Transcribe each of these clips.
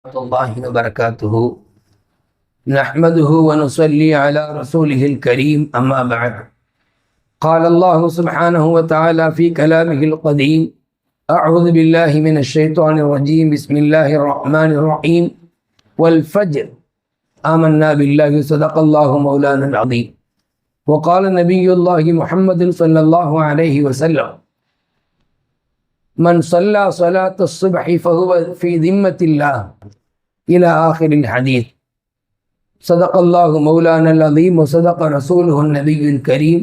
ورحمة الله وبركاته. نحمده ونصلي على رسوله الكريم أما بعد. قال الله سبحانه وتعالى في كلامه القديم أعوذ بالله من الشيطان الرجيم بسم الله الرحمن الرحيم. والفجر آمنا بالله صدق الله مولانا العظيم. وقال نبي الله محمد صلى الله عليه وسلم من صلى صلاة الصبح فهو في ذمة الله إلى آخر الحديث صدق الله مولانا العظيم وصدق رسوله النبي الكريم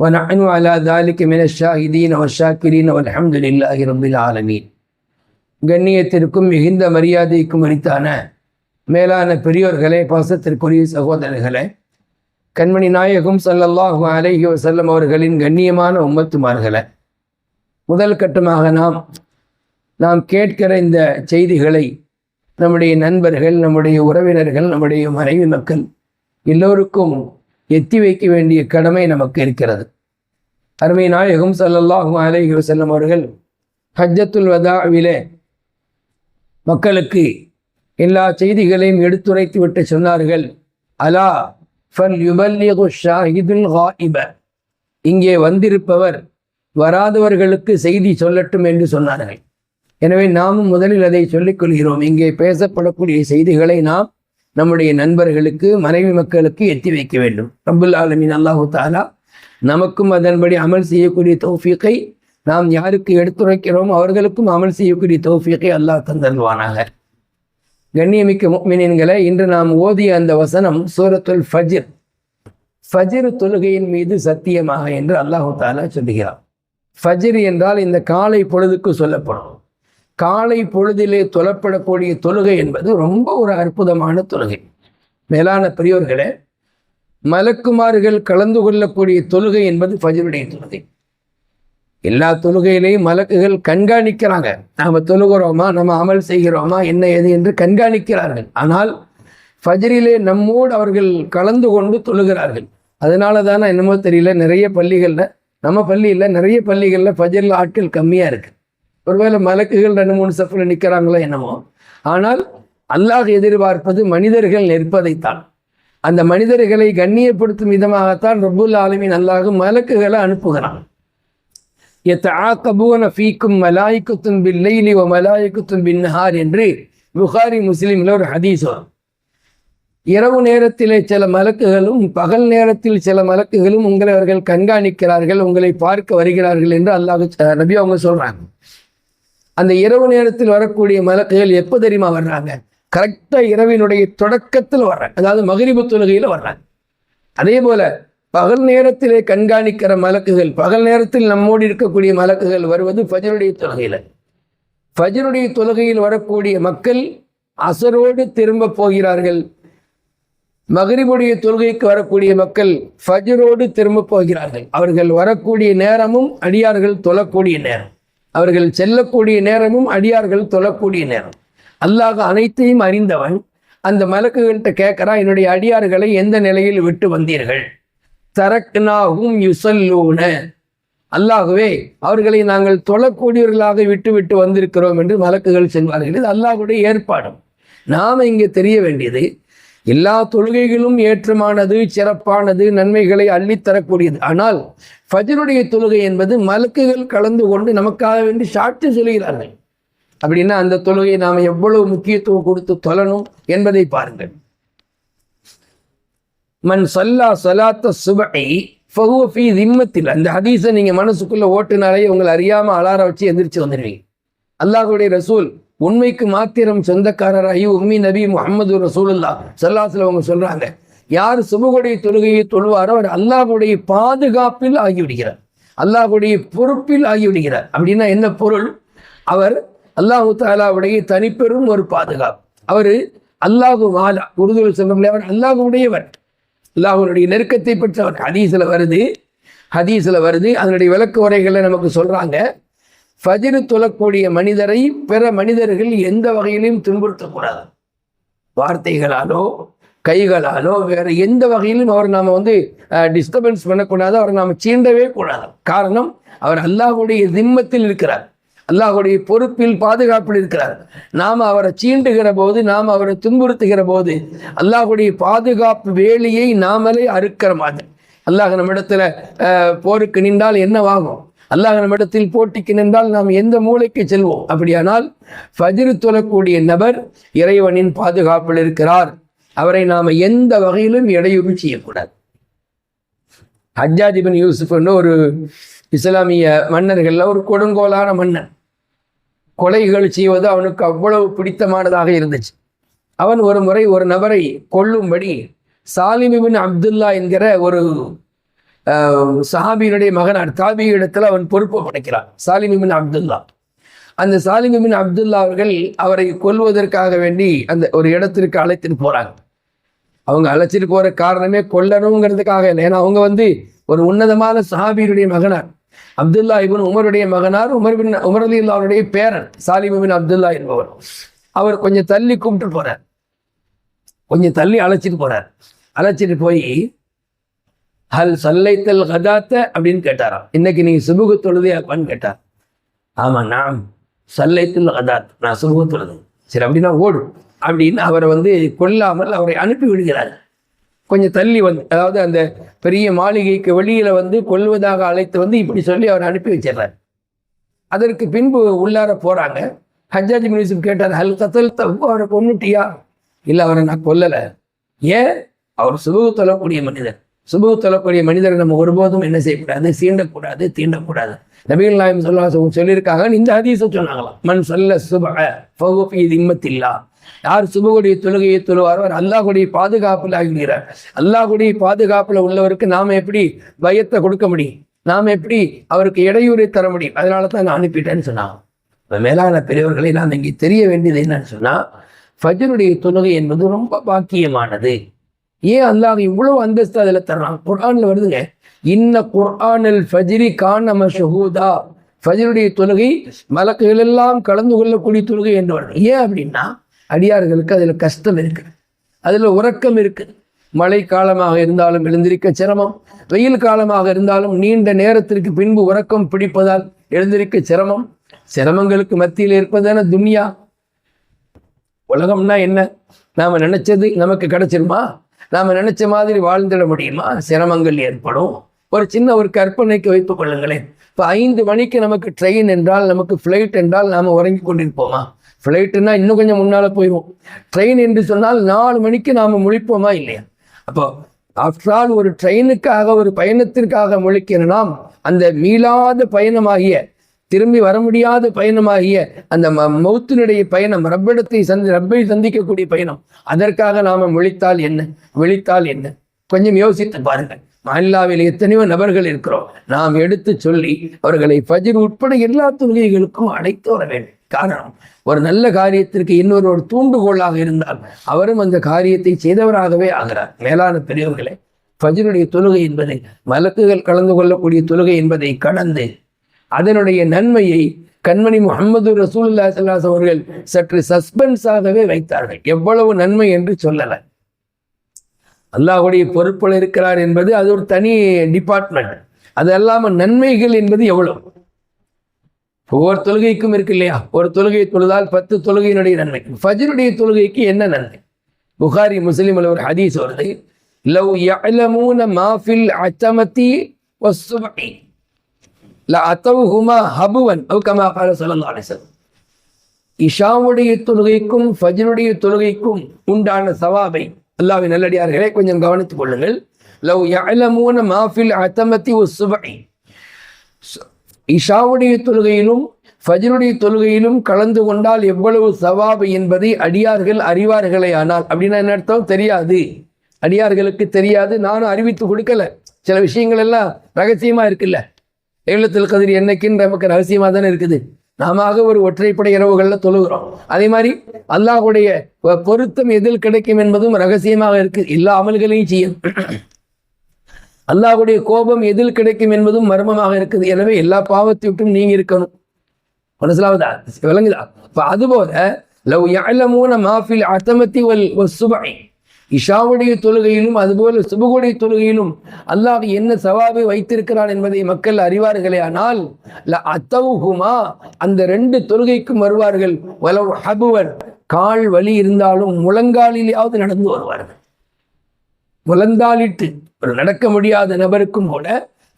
ونحن على ذلك من الشاهدين والشاكرين والحمد لله رب العالمين கண்ணியத்திற்கும் மிகுந்த மரியாதைக்கும் அளித்தான மேலான பெரியோர்களே பாசத்திற்குரிய சகோதரர்களே கண்மணி நாயகம் சல்லல்லாஹு அலைஹி வசல்லம் அவர்களின் கண்ணியமான உம்மத்துமார்களே முதல் கட்டமாக நாம் நாம் கேட்கிற இந்த செய்திகளை நம்முடைய நண்பர்கள் நம்முடைய உறவினர்கள் நம்முடைய மனைவி மக்கள் எல்லோருக்கும் எத்தி வைக்க வேண்டிய கடமை நமக்கு இருக்கிறது. அருமை நாயகம் சல்லல்லாஹு அலைஹி வசல்லம் அவர்கள் ஹஜ்ஜத்துல் வதாவிலே மக்களுக்கு எல்லா செய்திகளையும் எடுத்துரைத்து விட்டு சொன்னார்கள். அலா ஃபல் யுபல்லிகு ஷாஹிதுல் ஹாஇப இங்கே வந்திருப்பவர் வராதவர்களுக்கு செய்தி சொல்லட்டும் என்று சொன்னார்கள். எனவே நாமும் முதலில் அதை சொல்லிக் கொள்கிறோம். இங்கே பேசப்படக்கூடிய செய்திகளை நாம் நம்முடைய நண்பர்களுக்கு மனைவி மக்களுக்கு எத்தி வைக்க வேண்டும். ரபுல் ஆலமின் அல்லாஹு தாலா நமக்கும் அதன்படி அமல் செய்யக்கூடிய தௌஃபீக்கை நாம் யாருக்கு எடுத்துரைக்கிறோம் அவர்களுக்கும் அமல் செய்யக்கூடிய தௌஃபீக்கை அல்லாஹ் தந்தருவானாக கண்ணியமிக்க முக்மினின்களை இன்று நாம் ஓதிய அந்த வசனம் சூரத்துல் ஃபஜிர். ஃபஜிர் தொழுகையின் மீது சத்தியமாக என்று அல்லாஹு தாலா சொல்லுகிறார் ஃபஜ்ரி என்றால் இந்த காலை பொழுதுக்கு சொல்லப்படும். காலை பொழுதிலே தொழப்படக்கூடிய தொழுகை என்பது ரொம்ப ஒரு அற்புதமான தொழுகை. மேலான பெரியோர்களே மலக்குமார்கள் கலந்து கொள்ளக்கூடிய தொழுகை என்பது ஃபஜருடைய தொழுகை. எல்லா தொழுகையிலையும் மலக்குகள் கண்காணிக்கிறாங்க. நாம் தொழுகிறோமா நம்ம அமல் செய்கிறோமா என்ன எது என்று கண்காணிக்கிறார்கள். ஆனால் ஃபஜரிலே நம்மோடு அவர்கள் கலந்து கொண்டு தொழுகிறார்கள். அதனால தானே என்னமோ தெரியல நிறைய பள்ளிகளில் நம்ம பள்ளியில் நிறைய பள்ளிகளில் ஃபஜரில் ஆட்கள் கம்மியாக இருக்குது ஒருவேளை மலக்குகள் ரெண்டு மூணு சஃபில் நிற்கிறாங்களோ என்னமோ. ஆனால் அல்லாஹ் எதிர்பார்ப்பது மனிதர்கள் நிற்பதைத்தான். அந்த மனிதர்களை கண்ணியப்படுத்தும் விதமாகத்தான் ரபுல் ஆலமின் அல்லாஹ் மலக்குகளை அனுப்புகிறான். ஆக்கபூன ஃபீக்கும் மலாய்க்குத்தும் பில்லைலி ஓ மலாய்க்குத்தும் பின்னஹார் என்று புகாரி முஸ்லீமில் ஒரு ஹதீஸ் வரும். இரவு நேரத்திலே சில மலக்குகளும் பகல் நேரத்தில் சில மலக்குகளும் உங்களை அவர்கள் கண்காணிக்கிறார்கள் உங்களை பார்க்க வருகிறார்கள் என்று அல்லாஹ் நபி அவங்க சொல்கிறாங்க அந்த இரவு நேரத்தில் வரக்கூடிய மலக்குகள் எப்போ தெரியுமா வர்றாங்க? கரெக்டாக இரவினுடைய தொடக்கத்தில் வர்றாங்க. அதாவது மகிரிபு தொழுகையில் வர்றாங்க. அதே போல பகல் நேரத்திலே கண்காணிக்கிற மலக்குகள் பகல் நேரத்தில் நம்மோடு இருக்கக்கூடிய மலக்குகள் வருவது ஃபஜருடைய தொழுகையில். ஃபஜருடைய தொழுகையில் வரக்கூடிய மக்கள் அசரோடு திரும்ப போகிறார்கள். மகிரிபுடைய தொழுகைக்கு வரக்கூடிய மக்கள் ஃபஜரோடு திரும்ப போகிறார்கள். அவர்கள் வரக்கூடிய நேரமும் அடியார்கள் தொழக்கூடிய நேரம். அவர்கள் செல்லக்கூடிய நேரமும் அடியார்கள் தொழக்கூடிய நேரம். அல்லாஹ் அனைத்தையும் அறிந்தவன். அந்த மலக்குகள்கிட்ட கேட்குறான் என்னுடைய அடியார்களை எந்த நிலையில் விட்டு வந்தீர்கள்? தரக்னாகும் யுசல்லூன. அல்லாகவே அவர்களை நாங்கள் தொழக்கூடியவர்களாக விட்டு விட்டு வந்திருக்கிறோம் என்று மலக்குகள் செல்வார்கள். இது அல்லாஹுடைய ஏற்பாடும் நாம் இங்கே தெரிய வேண்டியது எல்லா தொழுகைகளும் ஏற்றமானது சிறப்பானது நன்மைகளை அள்ளித்தரக்கூடியது ஆனால் ஃபஜருடைய தொழுகை என்பது மலக்குகள் கலந்து கொண்டு நமக்காக வேண்டி சாட்சி சொல்கிறார்கள். அப்படின்னா அந்த தொழுகையை நாம் எவ்வளவு முக்கியத்துவம் கொடுத்து தொழணும் என்பதை பாருங்கள். மண் சல்லா சலாத்த சுபை ஃபஹுவஃபி திம்மத்தில். அந்த ஹதீஸை நீங்கள் மனசுக்குள்ளே ஓட்டுனாலே உங்களை அறியாமல் அலாரம் வச்சு எந்திரிச்சு வந்துடுவீங்க அல்லாஹுடைய ரசூல் உண்மைக்கு மாத்திரம் சொந்தக்காரராகி உம்மி நபி முகமது ரசூலுல்லா சல்லாசில் அவங்க சொல்கிறாங்க யார் சுபகுடைய தொழுகையை தொழுவாரோ அவர் அல்லாஹுடைய பாதுகாப்பில் ஆகிவிடுகிறார். அல்லாஹுடைய பொறுப்பில் ஆகிவிடுகிறார். அப்படின்னா என்ன பொருள்? அவர் அல்லாஹு தாலாவுடைய தனிப்பெரும் ஒரு பாதுகாப்பு. அவர் அல்லாஹு மாலா உருதுல சொல்ல அவர் அல்லாஹுடையவர் அல்லாஹுடைய நெருக்கத்தை பெற்றவர். ஹதீஸில் வருது. ஹதீஸில் வருது. அதனுடைய விளக்கு உரைகளை நமக்கு சொல்கிறாங்க ஃபஜ்ரு தொழக்கூடிய மனிதரை பிற மனிதர்கள் எந்த வகையிலும் துன்புறுத்தக்கூடாது. வார்த்தைகளாலோ கைகளாலோ வேறு எந்த வகையிலும் அவர் நாம் வந்து டிஸ்டர்பன்ஸ் பண்ணக்கூடாது. அவரை நாம் சீண்டவே கூடாது. காரணம் அவர் அல்லாஹுடைய திம்மத்தில் இருக்கிறார். அல்லாஹுடைய பொறுப்பில் பாதுகாப்பில் இருக்கிறார். நாம் அவரை சீண்டுகிற போது நாம் அவரை துன்புறுத்துகிற போது அல்லாஹுடைய பாதுகாப்பு வேலையை நாமளே அறுக்கிற மாதிரி. அல்லாஹ் நம்மிடத்தில் போருக்கு நின்றால் என்னவாகும்? அல்லாஹ் நம்மிடத்தில் போட்டிக்கு நின்றால் நாம் எந்த மூளைக்கு செல்வோம்? அப்படியானால் ஃபஜ்ர் தொழக்கூடிய நபர் இறைவனின் பாதுகாப்பில் இருக்கிறார். அவரை நாம் எந்த வகையிலும் இடையூறு செய்யக்கூடாது. ஹஜ்ஜாஜ் இபின் யூசுஃப்னு ஒரு இஸ்லாமிய மன்னர்களில் ஒரு கொடுங்கோலான மன்னன். கொலைகள் செய்வது அவனுக்கு அவ்வளவு பிடித்தமானதாக இருந்துச்சு. அவன் ஒரு முறை ஒரு நபரை கொல்லும்படி சாலிமிபின் அப்துல்லா என்கிற ஒரு சஹாபியினுடைய மகனார் தாபி இடத்துல அவன் பொறுப்பு படைக்கிறான். சாலிமிமின் அப்துல்லா. அந்த சாலிமிமின் அப்துல்லா அவர்கள் அவரை கொல்வதற்காக வேண்டி அந்த ஒரு இடத்திற்கு அழைத்துட்டு போறாங்க. அவங்க அழைச்சிட்டு போற காரணமே கொல்லணுங்கிறதுக்காக இல்லை. ஏன்னா அவங்க வந்து ஒரு உன்னதமான சஹாபியினுடைய மகனார். அப்துல்லா இபின் உமருடைய மகனார் உமர் பின் உமர் அலி அல்லாவுடைய பேரன் சாலிமிமின் அப்துல்லா என்பவர். அவர் கொஞ்சம் தள்ளி கும்பிட்டு போறார். கொஞ்சம் தள்ளி அழைச்சிட்டு போறார். அழைச்சிட்டு போய் ஹல் சல்லைத்தல் கதாத்த அப்படின்னு கேட்டாராம். இன்னைக்கு நீங்கள் சுபுகு தொழுதையாப்பான்னு கேட்டார். ஆமாம் நான் சல்லைத்தல் கதாத். நான் சுபுகு தொழுது சரி அப்படின்னா ஓடும் அப்படின்னு அவரை வந்து கொல்லாமல் அவரை அனுப்பி விடுகிறார். கொஞ்சம் தள்ளி வந்து அதாவது அந்த பெரிய மாளிகைக்கு வெளியில் வந்து கொல்வதாக அழைத்து வந்து இப்படி சொல்லி அவரை அனுப்பி வச்சிடுறார். அதற்கு பின்பு உள்ளார போகிறாங்க ஹஜாஜ் பின் கேட்டார் ஹல் கத்தல் தப்பு அவரை கொண்டுட்டியா இல்லை அவரை நான் கொல்லலை. ஏன்? அவர் சுபகு தொழக்கூடிய மனிதர். சுபு தொழக்கூடிய மனிதரை நம்ம ஒருபோதும் என்ன செய்யக்கூடாது சீண்டக்கூடாது தீண்டக்கூடாது. நபீல் நாயம் சொல்லா சொல்லியிருக்காங்க. இந்த ஹதீஸை சொன்னாங்களாம். மண் சொல்ல சுபக ஃபஹுஃபி திம்மத்தில்லா. யார் சுபகுடைய தொழுகையை தொழுவாரோ அவர் அல்லாஹுடைய பாதுகாப்பில் ஆகிறார் அல்லாஹுடைய பாதுகாப்பில் உள்ளவருக்கு நாம் எப்படி பயத்தை கொடுக்க முடியும்? நாம் எப்படி அவருக்கு இடையூறை தர முடியும்? அதனால தான் நான் அனுப்பிட்டேன்னு சொன்னாங்க. இப்போ மேலான பெரியவர்களை நாம் இங்கே தெரிய வேண்டியது என்னன்னு சொன்னால் ஃபஜருடைய தொழுகை என்பது ரொம்ப பாக்கியமானது. ஏன் அல்லாஹ் இவ்வளவு அந்தஸ்து அதில் தர்றான்? குர்ஆனில் வருதுங்க. இன்ன குர்ஆனில் ஃபஜ்ரி கான ஷஹூதா ஃபஜ்ருடைய தொழுகை மலக்குகள் எல்லாம் கலந்து கொள்ளக்கூடிய தொழுகை என்று வருது. ஏன் அப்படின்னா அடியார்களுக்கு அதில் கஷ்டம் இருக்கு. அதில் உறக்கம் இருக்கு. மழை காலமாக இருந்தாலும் எழுந்திருக்க சிரமம். வெயில் காலமாக இருந்தாலும் நீண்ட நேரத்திற்கு பின்பு உறக்கம் பிடிப்பதால் எழுந்திருக்க சிரமம். சிரமங்களுக்கு மத்தியில் இருப்பதான துன்யா. உலகம்னா என்ன? நாம நினைச்சது நமக்கு கிடைச்சிருமா? நாம் நினைச்ச மாதிரி வாழ்ந்துட முடியுமா? சிரமங்கள் ஏற்படும். ஒரு சின்ன ஒரு கற்பனைக்கு வைத்துக் கொள்ளுங்களேன். இப்போ ஐந்து மணிக்கு நமக்கு ட்ரெயின் என்றால் நமக்கு ஃப்ளைட் என்றால் நாம் உறங்கி கொண்டிருப்போமா? ஃப்ளைட்டுன்னா இன்னும் கொஞ்சம் முன்னால் போயிடுவோம் ட்ரெயின் என்று சொன்னால் நாலு மணிக்கு நாம் முழிப்போமா இல்லையா? அப்போ ஆஃப்டர் ஆல் ஒரு ட்ரெயினுக்காக ஒரு பயணத்திற்காக முழிக்கிற நாம் அந்த மீளாத பயணமாகிய திரும்பி வர முடியாத பயணமாகிய அந்த ம மௌத்தினுடைய பயணம் ரப்பிடத்தை சந்தி ரப்பை சந்திக்கக்கூடிய பயணம் அதற்காக நாம விழித்தால் என்ன? விழித்தால் என்ன? கொஞ்சம் யோசித்து பாருங்கள். மாநிலாவில் எத்தனையோ நபர்கள் இருக்கிறோம். நாம் எடுத்து சொல்லி அவர்களை பஜிர் உட்பட எல்லா தொழில்களுக்கும் அழைத்து வர வேண்டும். காரணம் ஒரு நல்ல காரியத்திற்கு இன்னொரு ஒரு தூண்டுகோலாக இருந்தால் அவரும் அந்த காரியத்தை செய்தவராகவே ஆகிறார். மேலான பெரியவர்களே பஜிருடைய தொழுகை என்பதை மலக்குகள் கலந்து கொள்ளக்கூடிய தொழுகை என்பதை கடந்து அதனுடைய நன்மையை கண்மணி முகமது ரசூல்லா சல்லாஸ் அவர்கள் சற்று சஸ்பென்ஸாகவே வைத்தார்கள். எவ்வளவு நன்மை என்று சொல்லலை. அல்லாஹுடைய பொறுப்பில் இருக்கிறார் என்பது அது ஒரு தனி டிபார்ட்மெண்ட் அது அல்லாமல் நன்மைகள் என்பது எவ்வளவு? ஒவ்வொரு தொழுகைக்கும் இருக்கு இல்லையா? ஒரு தொழுகை தொழுதால் பத்து தொழுகையினுடைய நன்மை. ஃபஜருடைய தொழுகைக்கு என்ன நன்மை? புகாரி அல்ல ஒரு ஹதீஸ் வருது. லவ் யலமூன மாஃபில் அச்சமத்தி வஸ்ஸுபஹி ஹபுவன் கமா கால இஷாவுடைய தொழுகைக்கும் ஃபஜ்ருடைய தொழுகைக்கும் உண்டான சவாபை அல்லாஹ்வின் நல்லடியார்களே கொஞ்சம் கவனித்துக் கொள்ளுங்கள். லவ் யஅலமூன மாஃபில் அத்தமதி வஸ்ஸுபஹி இஷாவுடைய தொழுகையிலும் ஃபஜ்ருடைய தொழுகையிலும் கலந்து கொண்டால் எவ்வளவு சவாபு என்பதை அடியார்கள் அறிவார்களே ஆனால் அப்படின்னா என்ன அர்த்தம்? தெரியாது. அடியார்களுக்கு தெரியாது. நானும் அறிவித்து கொடுக்கல. சில விஷயங்கள் எல்லாம் ரகசியமா இருக்குல்ல. ஏழத்தில் கதிர் என்னைக்குன்னு நமக்கு ரகசியமா தானே இருக்குது. நாம ஒரு ஒற்றைப்படை இரவுகளில் தொழுகிறோம். அதே மாதிரி அல்லாஹுடைய பொருத்தம் எதில் கிடைக்கும் என்பதும் ரகசியமாக இருக்கு. எல்லா அமல்களையும் செய்யும். அல்லாஹுடைய கோபம் எதில் கிடைக்கும் என்பதும் மர்மமாக இருக்குது. எனவே எல்லா பாவத்தை விட்டும் நீங்க இருக்கணும். மனசிலாவதா விளங்குதா? இப்போ அதுபோல லவ் யாழமூன மாஃபில் அத்தமத்தி வல் சுபை இஷாவுடைய தொழுகையிலும் அதுபோல சுபகுடைய தொழுகையிலும் அல்லாஹ் என்ன சவாபை வைத்திருக்கிறான் என்பதை மக்கள் அறிவார்களே. ஆனால் அத்தவுகுமா அந்த ரெண்டு தொழுகைக்கும் வருவார்கள். வலவு ஹபுவன் கால் வலி இருந்தாலும் முழங்காலிலேயாவது நடந்து வருவார்கள். முழந்தாலிட்டு ஒரு நடக்க முடியாத நபருக்கும் கூட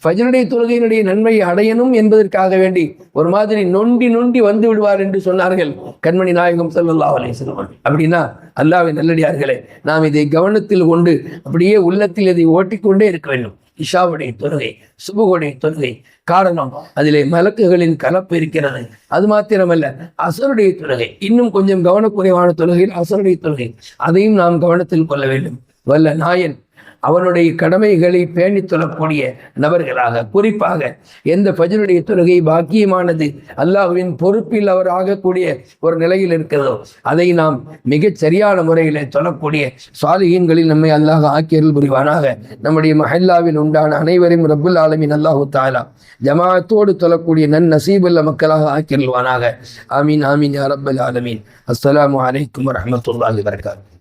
ஃபஜனுடைய தொழுகையினுடைய நன்மையை அடையணும் என்பதற்காக வேண்டி ஒரு மாதிரி நொண்டி நொண்டி வந்து விடுவார் என்று சொன்னார்கள். கண்மணி நாயகம் சல்லல்லா அலிஸ்லம் அப்படின்னா அல்லாவின் நல்லடியார்களே நாம் இதை கவனத்தில் கொண்டு அப்படியே உள்ளத்தில் இதை ஓட்டிக்கொண்டே இருக்க வேண்டும். இஷாவுடைய தொழுகை சுபுகுடைய தொழுகை காரணம் அதிலே மலக்குகளின் கலப்பு இருக்கிறது. அது மாத்திரமல்ல அசருடைய தொழுகை இன்னும் கொஞ்சம் கவனக்குறைவான தொழுகையில் அசருடைய தொழுகை. அதையும் நாம் கவனத்தில் கொள்ள வேண்டும். வல்ல நாயன் அவனுடைய கடமைகளை பேணி தொழக்கூடிய நபர்களாக குறிப்பாக எந்த பஜனுடைய தொழுகை பாக்கியமானது அல்லாஹுவின் பொறுப்பில் அவர் ஆகக்கூடிய ஒரு நிலையில் இருக்கிறதோ அதை நாம் மிகச் சரியான முறையில் தொழக்கூடிய சாலிகங்களில் நம்மை அல்லாஹ் ஆக்கியல் புரிவானாக. நம்முடைய மஹல்லாவில் உண்டான அனைவரையும் ரபுல் ஆலமின் அல்லாஹு தாலா ஜமாத்தோடு தொழக்கூடிய நன் நசீபுல்ல மக்களாக ஆக்கியல்வானாக ஆமீன் ஆமீன் யா ரப்பல் ஆலமீன். அஸ்லாம் வலைக்கம் வரமத்துல்லாஹி வரகாத்து